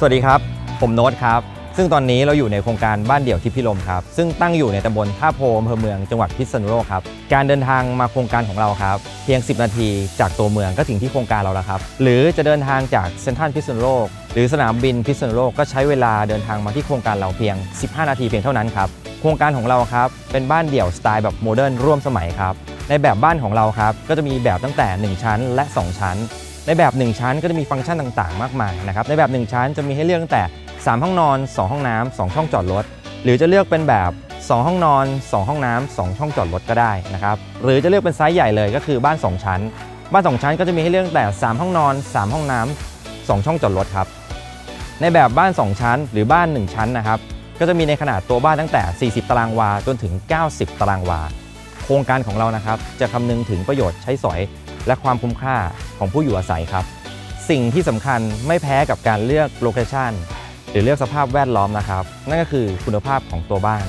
สวัสดีครับ ผมโน้ตครับ ซึ่งตอนนี้เราอยู่ในโครงการบ้านเดี่ยวที่พิลมครับ ซึ่งตั้งอยู่ในตำบลท่าโพอำเภอเมืองจังหวัดพิษณุโลกครับ การเดินทางมาโครงการของเราครับ เพียง 10 นาทีจากตัวเมืองก็ถึงที่โครงการเราแล้วครับ หรือจะเดินทางจากเซ็นทรัลพิษณุโลก หรือสนามบินพิษณุโลกก็ใช้เวลาเดินทางมาที่โครงการเราเพียง 15 นาทีเพียงเท่านั้นครับ โครงการของเราครับเป็นบ้านเดี่ยวสไตล์แบบโมเดิร์นร่วมสมัยครับ ในแบบบ้านของเราครับก็จะมีแบบตั้งแต่ 1 ชั้นและ 2 ชั้น ในแบบ 1 ชั้นก็จะมีฟังก์ชันต่างๆ มากมายนะครับในแบบ 1 ชั้นจะมีให้เลือกตั้งแต่ 3 ห้องนอน 2 ห้องน้ำ2ช่องจอดรถ หรือจะเลือกเป็นแบบ 2 ห้องนอน 2 ห้องน้ำ2ช่องจอดรถก็ได้นะครับหรือจะเลือกเป็นไซส์ใหญ่เลยก็คือบ้าน 2 ชั้น บ้าน 2 ชั้นก็จะมีให้เลือกตั้งแต่ 3 ห้องนอน 3 ห้องน้ำ2ช่องจอดรถครับในแบบบ้าน 2 ชั้น หรือบ้าน 1 ชั้นนะครับก็จะมีในขนาดตัวบ้านตั้งแต่ 40 ตารางวาจนถึง 90 ตารางวา โครงการของเรานะครับจะคำนึงถึงประโยชน์ใช้สอย และความคุ้มค่าของผู้อยู่อาศัยครับ สิ่งที่สำคัญไม่แพ้กับการเลือกโลเคชันหรือเลือกสภาพแวดล้อมนะครับ นั่นก็คือคุณภาพของตัวบ้าน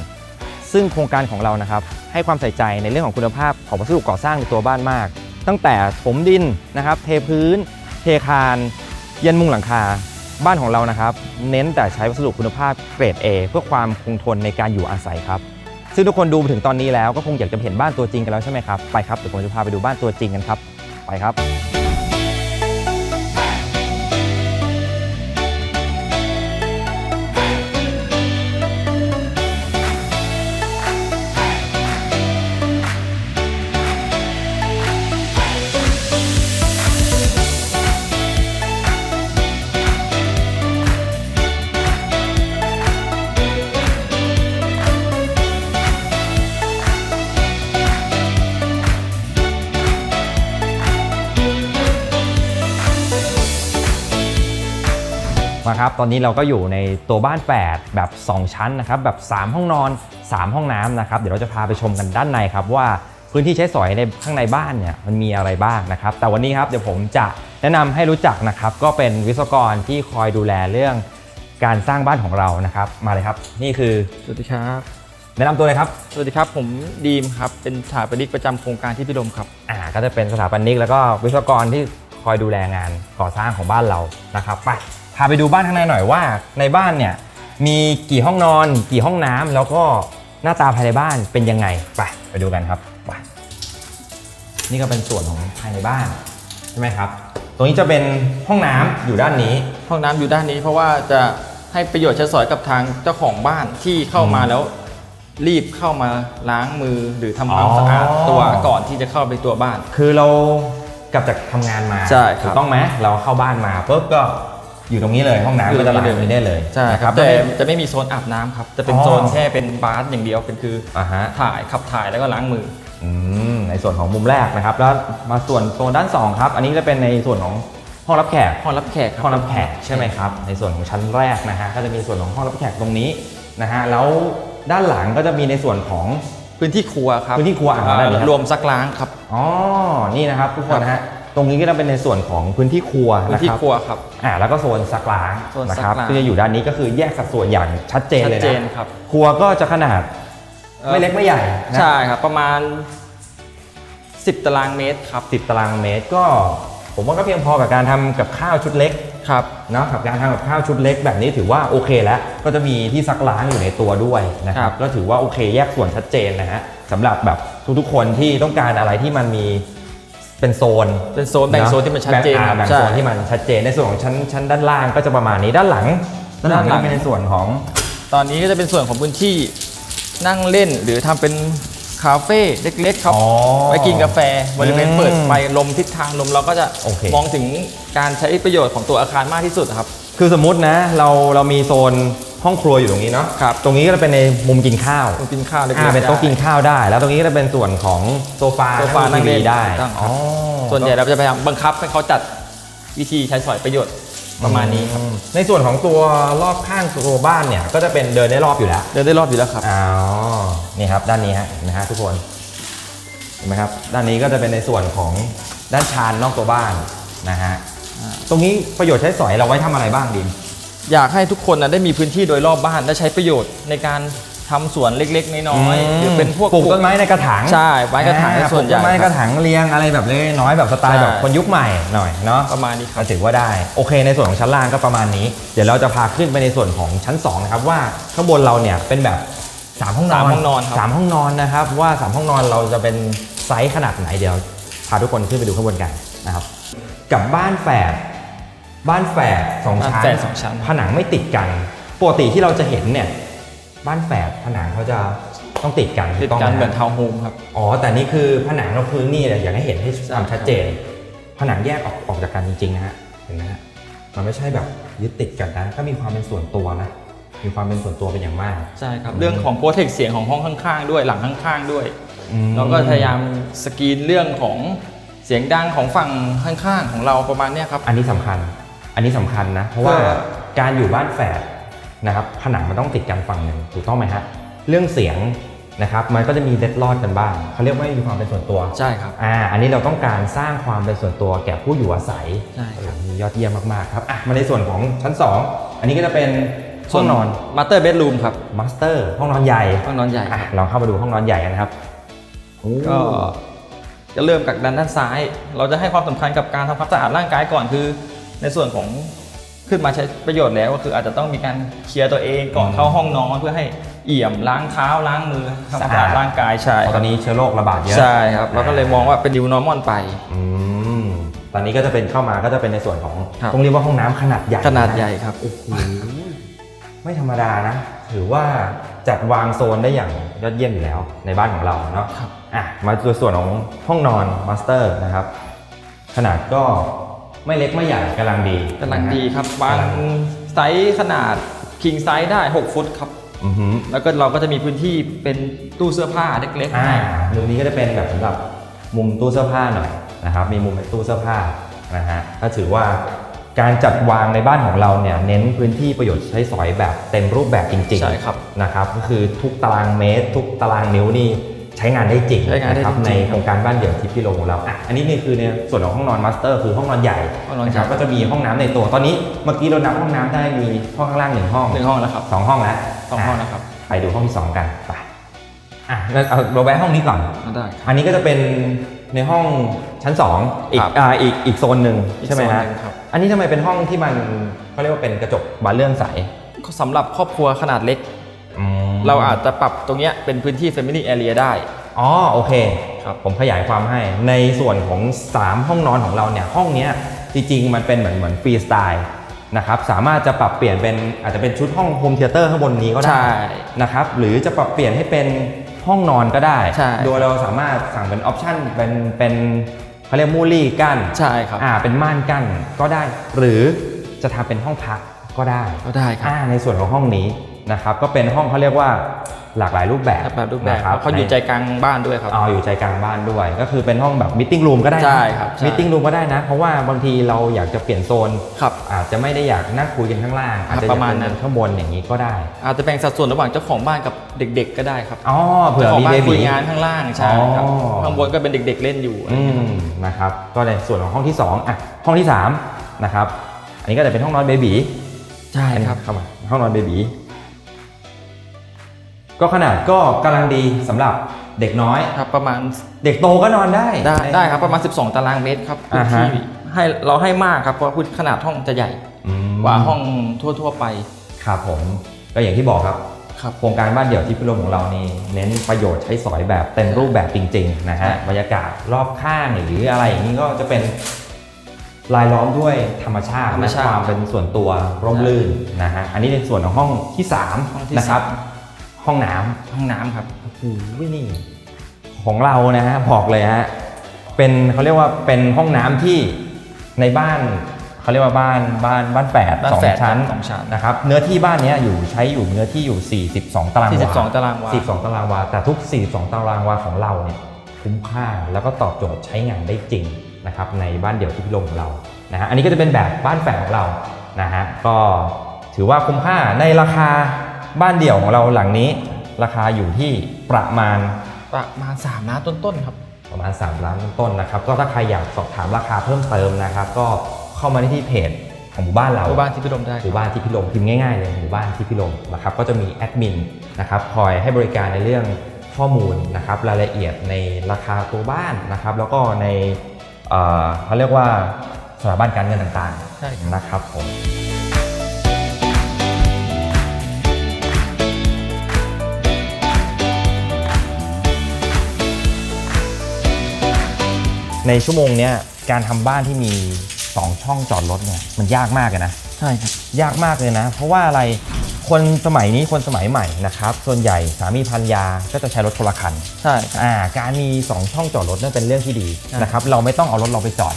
ซึ่งโครงการของเรานะครับ ให้ความใส่ใจในเรื่องของคุณภาพของวัสดุก่อสร้างในตัวบ้านมาก ตั้งแต่ถมดินนะครับ เทพื้น เทคาน เยันมุงหลังคา บ้านของเรานะครับ เน้นแต่ใช้วัสดุคุณภาพเกรด A เพื่อความคงทนในการอยู่อาศัยครับ ซึ่งทุกคนดูมาถึงตอนนี้แล้วก็คงอยากจะเห็นบ้านตัวจริงกันแล้วใช่ไหมครับไปครับเดี๋ยวผมจะพาไปดูบ้านตัวจริงกันครับ ไปครับ มาครับ ตอนนี้เราก็อยู่ในตัวบ้าน 8 แบบ 2 ชั้นนะครับแบบ 3 ห้องนอน 3 ห้องน้ำนะครับเดี๋ยวเราจะพาไปชมกันด้านในครับว่าพื้นที่ใช้สอยในข้างในบ้านเนี่ยมันมีอะไรบ้างนะครับ แต่วันนี้ครับเดี๋ยวผมจะแนะนำให้รู้จักนะครับ ก็เป็นวิศวกรที่คอยดูแลเรื่องการสร้างบ้านของเรานะครับ มาเลยครับ นี่คือสวัสดีครับ แนะนำตัวเลยครับ สวัสดีครับ ผมดีมครับเป็นสถาปนิกประจำโครงการที่พิรมครับอ่าก็จะเป็นสถาปนิกแล้วก็วิศวกรที่ คอยดูแลงานก่อสร้างของบ้านเรานะครับไปพาไปดูบ้านข้างในหน่อยว่า ในบ้านเนี่ยมีกี่ห้องนอน กี่ห้องน้ำแล้วก็หน้าตาภายในบ้านเป็นยังไงไปไปดูกันครับไปนี่ก็เป็นส่วนของภายในบ้านใช่ไหมครับ ตรงนี้จะเป็นห้องน้ำอยู่ด้านนี้ ห้องน้ำอยู่ด้านนี้ เพราะว่าจะให้ประโยชน์ใช้สอยกับทางเจ้าของบ้านที่เข้ามาแล้วรีบเข้ามาล้างมือหรือทำความอ๋อสะอาดตัวก่อนที่จะเข้าไปตัวบ้าน คือเรา กลับจากทำงานมาใช่ครับ ถูกต้องไหมเราเข้าบ้านมาปุ๊บก็อยู่ตรงนี้เลยห้องน้ำอยู่ก็ตรจะงไหลนี้เลยไปได้เลยใช่นะครับ แต่แล้วจะไม่มีโซนอาบน้ำครับ จะเป็นอ๋อ โซนแค่เป็นบาร์อย่างเดียวเป็นคืออ่าฮะ ถ่ายขับถ่ายแล้วก็ล้างมือ อืมในส่วนของมุมแรกนะครับ แล้วมาส่วนโซนด้าน 2 ครับ อันนี้จะเป็นในส่วนของห้องรับแขกห้องรับแขกครับห้องรับแขกใช่ไหมครับ ในส่วนของชั้นแรกนะฮะก็จะมีส่วนของห้องรับแขกตรงนี้นะฮะแล้วด้านหลังก็จะมีในส่วนของ พื้นที่ครัวครับพื้นที่ครัวอ่าได้เลยครับ รวมซักล้างครับ อ๋อ นี่นะครับทุกคนนะฮะ ตรงนี้ก็จะเป็นในส่วนของพื้นที่ครัวพื้นะนที่ครับครัวครับ อ่าแล้วก็โซนซักล้างโซนนะซักครับล้างที่จะอยู่ด้านนี้ก็คือแยกสัดส่วนอย่างชัดเจนเลยชัดเจนนะครับ ครัวก็จะขนาดเอ่อ ไม่เล็กไม่ใหญ่นะใช่ครับ ประมาณ 10 ตารางเมตรครับ10ตารางเมตรก็ ผมว่าก็เพียงพอกับการทำกับข้าวชุดเล็ก ครับเนาะกับการทำกับข้าวชุดเล็กแบบนี้ถือว่าโอเคแล้ว ก็จะมีที่ซักล้างอยู่ในตัวด้วยนะคครัรับบก็ถือว่าโอเคแยกส่วนชัดเจนนะฮะสำหรับแบบทุกๆคนที่ต้องการอะไรที่มันมีเป็นโซน เป็นโซนแบ่งโซนที่มันชัดเจนแบ่งอ่าครับแบ่งใช่โซนที่มันชัดเจนในส่วนของชั้นชั้นด้านล่างก็จะประมาณนี้ด้านหลังด้านหลังด้านหลังก็เป็นในส่วนของ ตอนนี้ก็จะเป็นส่วนของพื้นที่นั่งเล่นหรือทำเป็น คาเฟ่เล็กๆครับ อ๋อไว้กินกาแฟบริเวณอืมเปิดไฟลมทิศทางลมเราก็จะโอเค มองถึงการใช้ประโยชน์ของตัวอาคารมากที่สุดครับ คือสมมตินะเราเรามีโซนห้องครัวอยู่ตรงนี้เนาะครับ ตรงนี้ก็จะเป็นในมุมกินข้าวตรงกินข้าวเล็กอ่าๆเป็นโต๊ะได้ กินข้าวได้ แล้วตรงนี้ก็จะเป็นส่วนของโซฟาโซฟานั่งเล่นทีวีได้ถูกต้องครับ อ๋อ ส่วนใหญ่เราจะพยายามบังคับให้เขาจัดวิธีใช้สอยประโยชน์ ประมาณนี้ครับอืมในส่วนของตัวรอบข้างตัวบ้านเนี่ย ก็จะเป็นเดินได้รอบอยู่แล้ว เดินได้รอบอยู่แล้วครับอ๋อนี่ครับด้านนี้ฮะเห็นไหมฮะทุกคนเห็นไหมครับด้านนี้ก็จะเป็นในส่วนของด้านชานนอกตัวบ้านนะฮะอ่าตรงนี้ประโยชน์ใช้สอยเราไว้ทำอะไรบ้างดิมอยากให้ทุกคนนะได้มีพื้นที่โดยรอบบ้านและใช้ประโยชน์ในการ ทำสวนเล็กๆ น้อยๆหรือเป็นพวกปลูกต้นไม้ในกระถางใช่ไม้กระถางอ่ส่วนใหญ่ปลูกต้นไม้ในกระถางเรียงอะไรแบบเล็กน้อยแบบสไตล์ใช่แบบคนยุคใหม่หน่อยเนาะประมาณนี้คก็รับถือว่าได้โอเค ในส่วนของชั้นล่างก็ประมาณนี้ เดี๋ยวเราจะพาขึ้นไปในส่วนของชั้น2นะครับว่าข้างบนเราเนี่ยเป็นแบบ3ห้องนอนสามห้องนอนครับสามห้องนอนนะครับว่า3ห้องนอนเราจะเป็นไซส์ขนาดไหนเดี๋ยวพาทุกคนขึ้นไปดูข้างบนกันนะครับกับบ้านแฝดบ้านแฝดสองบ้านชั้นแฝดสองชั้นผนังไม่ติดกันปกติที่เราจะเห็นเนี่ย บ้านแฝดผนังเขาจะต้องติดกันติดถูต้องกันไเหมือนทาวน์โฮมครับ อ๋อ แต่นี่คือผนังเราพื้นนี่เนี่ยอยากให้เห็นให้ความชัดเจน ผนังแยกออกออกจากกันจริงๆนะฮะ เห็นไหมฮะ มันไม่ใช่แบบยึดติดกันนะ ก็มีความเป็นส่วนตัวนะ มีความเป็นส่วนตัวเป็นอย่างมาก ใช่ครับ เรื่องของโปรเทคเสียงของห้องข้างๆ ด้วย หลังข้างๆ ด้วยอืมเราก็พยายามสกรีนเรื่องของเสียงดังของฝั่งข้างๆ ของเราประมาณเนี้ยครับ อันนี้สำคัญ อันนี้สำคัญนะ เพราะว่าเพื่อการอยู่บ้านแฝด นะครับผนังมันต้องติดกันฝั่งหนึ่งถูกต้องไหมฮะเรื่องเสียงนะครับมันก็จะมีเด็ดลอดกันบ้างเขาเรียกว่าไม่มีความเป็นส่วนตัวใช่ครับอ่าอันนี้เราต้องการสร้างความเป็นส่วนตัวแก่ผู้อยู่อาศัยใช่ครับโอ้โหยอดเยี่ยมมากๆครับอะมาในส่วนของชั้น 2 อันนี้ก็จะเป็นห้องนอนมาสเตอร์เบดรูมครับมาสเตอร์ห้องนอนใหญ่ห้องนอนใหญ่อะเราเข้ามาดูห้องนอนใหญ่กันนะครับโอ้ก็จะเริ่มจากด้านด้านซ้าย เราจะให้ความสำคัญกับการทำความสะอาดร่างกายก่อนคือ ในส่วนของ ขึ้นมาใช้ประโยชน์แล้วก็คืออาจจะต้องมีการเคลียร์ตัวเองก่อนเข้าห้องนอนเพื่อให้เอี่ยมล้างเท้าล้างมือทำความสะอาดร่างกายใช่เพราะตอนนี้เชื้อโรคระบาดเยอะใช่ครับเราก็เลยมองว่าเป็นดิวนอร์มอนไปอืมตอนนี้ก็จะเป็นเข้ามาก็จะเป็นในส่วนของครับต้องเรียกว่าห้องน้ำขนาดใหญ่ขนาดใหญ่ครับโอ้โหไม่ธรรมดานะ ถือว่าจัดวางโซนได้อย่างยอดเยี่ยมอยู่แล้วในบ้านของเราเนาะครับอะมาดูส่วนของห้องนอนมาสเตอร์นะครับ ขนาดก็ ไม่เล็กไม่ใหญ่กำลังดีกำลังดีครับนะบางกำลังไซส์ขนาดคิงไซส์ได้ 6 ฟุตครับอือหือแล้วก็เราก็จะมีพื้นที่เป็นตู้เสื้อผ้าเล็กๆอ่าให้มุมนี้ก็จะเป็นแบบสำหรับมุมตู้เสื้อผ้าหน่อยนะครับ มีมุมเป็นตู้เสื้อผ้านะฮะก็ถือว่าการจัดวางในบ้านของเราเนี่ยเน้นพื้นที่ประโยชน์ใช้สอยแบบเต็มรูปแบบจริงๆใช่ครับนะครับ ก็คือทุกตารางเมตร ทุกตารางนิ้วนี่ ใช้งานได้จริงใช้งานได้ะครับจริงๆในโครงการบ้านเดี่ยวทิพย์พิโลของเราอะอันนี้นี่คือในส่วนของห้องนอนมาสเตอร์คือห้องนอนใหญ่ห้องนอนใหญ่ะครับก็จะมีห้องน้ำในตัวตอนนี้เมื่อกี้เรานับห้องน้ำได้มีห้องข้างล่างหนึ่งห้องหนึ่งห้องแล้วครับสองห้องแล้วสองห้องนะครับไปดูห้องที่สองกันไปอะงั้นเอาเราแวะห้องนี้ก่อนได้ครับอันนี้ก็จะเป็นในห้องชั้น2อีกครับอ่าอีกอีกโซนหนึ่งอีกใช่ไหมโซนฮะหนึ่งครับอันนี้ทำไมเป็นห้องที่มันเขาเรียกว่าเป็นกระจกบานเลื่อนใสก็สำหรับครอบครัวขนาดเล็กอืม เราอาจจะปรับตรงเนี้ยเป็นพื้นที่ Family Area ได้ อ๋อโอเคครับผมขยายความให้ในส่วนของ 3 ห้องนอนของเราเนี่ยห้องเนี้ยจริงๆ มันเป็นเหมือนเหมือนฟรีสไตล์นะครับสามารถจะปรับเปลี่ยนเป็นอาจจะเป็นชุดห้องโฮมเทเตอร์ข้างบนนี้ก็ได้ใช่นะครับหรือจะปรับเปลี่ยนให้เป็นห้องนอนก็ได้ ใช่ โดยเราสามารถสั่งเป็นออปชันเป็นเป็นเขาเรียกมูลี่กั้นใช่ครับ อ่าเป็นม่านกั้นก็ได้ หรือจะทำเป็นห้องพักก็ได้ก็ได้ครับ อ่าในส่วนของห้องนี้ นะครับก็เป็นห้องเขาเรียกว่าหลากหลายรูปแบบแบบรูปแบบนะครับเขาอยู่ใจกลางบ้านด้วยครับอ๋ออยู่ใจกลางบ้านด้วย ก็คือเป็นห้องแบบมิ팅รูมก็ได้นะใช่ครับใช่มิ팅รูมก็ได้นะ เพราะว่าบางทีเราอยากจะเปลี่ยนโซนครับอาจจะไม่ได้อยากนั่งคุยกันข้างล่างอาจจะอยกประมาณนั้นเป็ข้างบนอย่างนี้ก็ได้ อาจจะแบ่งสัดส่วนระหว่างเจ้าของบ้านกับเด็ก ๆ ก็ได้ครับอ๋อเผื่อเจ้าของมีบ้าเบนคุบียงานข้างล่างใช่ครับอ๋อข้างบนก็เป็นเด็ก ๆ เล่นอยู่อะไรอืเงี้ยมนะครับก็ในส่วนของห้องที่2อะห้องที่3นะครับอันนี้ก็จะเป็นห้องนอนเบบีใช่ครับเข้ามาห้องนอนเบบี ก็ขนาดก็กำลังดีสำหรับเด็กน้อย ครับประมาณเด็กโตก็นอนได้ ได้ได้ครับประมาณ 12 ตารางเมตรครับพื้อ่านฮะ ที่ให้เราให้มากครับเพราะพื้นขนาดห้องจะใหญ่อืมกว่าห้องทั่ว ๆ ไปครับผมก็อย่างที่บอกครับ ครับ โครงการบ้านเดี่ยวที่พิรมของเรานี่เน้นประโยชน์ใช้สอยแบบเต็มรูปแบบจริงๆนะฮะใช่บรรยากาศรอบข้างหรืออะไรอย่างนี้ก็จะเป็นรายล้อมด้วยธรรมชาติและความเป็นส่วนตัวร่มรื่นนะฮะอันนี้ในส่วนของห้องที่ห้องที่3นะครับสาม ห้องน้ำห้องน้ำครับโอ้โหนี่ ของเรานะฮะบอกเลยฮะเป็นเขาเรียกว่าเป็นห้องน้ำที่ในบ้านเขาเรียกว่าบ้านบ้านบ้านแฝดบ้านสองแฝดชั้นสองชั้นนะครับเนื้อที่บ้านเนี้ยอยู่ใช้อยู่เนื้อที่อยู่ 42 ตารางวา42ตารางวา 42 ตารางวา แต่ทุก 42 ตารางวาของเราเนี่ยคุ้มค่าแล้วก็ตอบโจทย์ใช้งานได้จริงนะครับในบ้านเดี่ยวที่พิรมของเรานะฮะอันนี้ก็จะเป็นแบบบ้านแฝดของเรานะฮะก็ถือว่าคุ้มค่าในราคา บ้านเดี่ยวของเราหลังนี้ ราคาอยู่ที่ประมาณประมาณ3ล้านต้นๆครับ ประมาณ 3 ล้านต้นๆนะครับ ก็ถ้าใครอยากสอบถามราคาเพิ่มเติมนะครับ ก็เข้ามาที่เพจของหมู่บ้านเราหมู่บ้านที่พิรมได้หมู่บ้านที่พิลมพิมพ์ง่ายๆเลยหมู่บ้านที่พิลมนะครับก็จะมีแอดมินนะครับคอยให้บริการในเรื่องข้อมูลนะครับรายละเอียดในราคาตัวบ้านนะครับ แล้วก็ในเอ่อเขาเรียกว่าสถาบันการเงินต่างใช่ครับๆนะครับผม ในชั่วโมงเนี้ยการทำบ้านที่มี 2 ช่องจอดรถเนี่ยมันยากมากเลยนะ ใช่ครับ ยากมากเลยนะ เพราะว่าอะไรคนสมัยนี้คนสมัยใหม่นะครับ ส่วนใหญ่สามีภรรยาก็จะใช้รถคนละคันใช่ครับ อ่าการมี 2 ช่องจอดรถนั่นเป็นเรื่องที่ดีใช่นะครับเราไม่ต้องเอารถเราไปจอด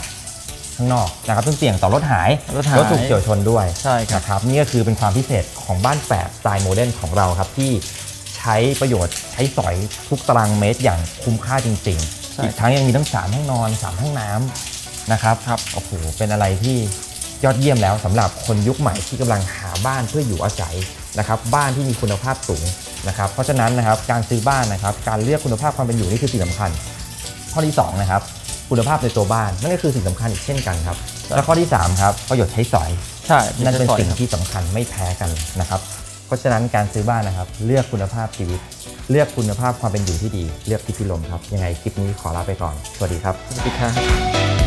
ข้างนอกนะครับซึ่งเสี่ยงต่อรถหายรถหายถูกเฉียวชนด้วยใช่ครับ นะครับนี่ก็คือเป็นความพิเศษของบ้านแฝดสไตล์โมเดิร์นของเราครับที่ใช้ประโยชน์ใช้สอยทุกตารางเมตรอย่างคุ้มค่าจริงใช่ๆ อีกทั้งยังมีทั้ง3ห้องนอน3ห้องน้ำนะครับครับโอ้โหเป็นอะไรที่ยอดเยี่ยมแล้วสำหรับคนยุคใหม่ที่กำลังหาบ้านเพื่ออยู่อาศัยนะครับบ้านที่มีคุณภาพสูงนะครับเพราะฉะนั้นนะครับการซื้อบ้านนะครับการเลือกคุณภาพความเป็นอยู่นี่คือสิ่งสำคัญ ข้อที่2นะครับคุณภาพในตัวบ้านนั่นก็คือสิ่งสำคัญอีกเช่นกันครับและข้อที่3ครับประโยชน์ใช้สอยใช่นั่นเป็นจะสอยสิ่งครับที่สำคัญไม่แพ้กันนะครับเพราะฉะนั้นการซื้อบ้านนะครับเลือกคุณภาพชีวิต เลือกคุณภาพความเป็นอยู่ที่ดี เลือกที่พิลมครับ ยังไงคลิปนี้ขอลาไปก่อน สวัสดีครับ สวัสดีครับ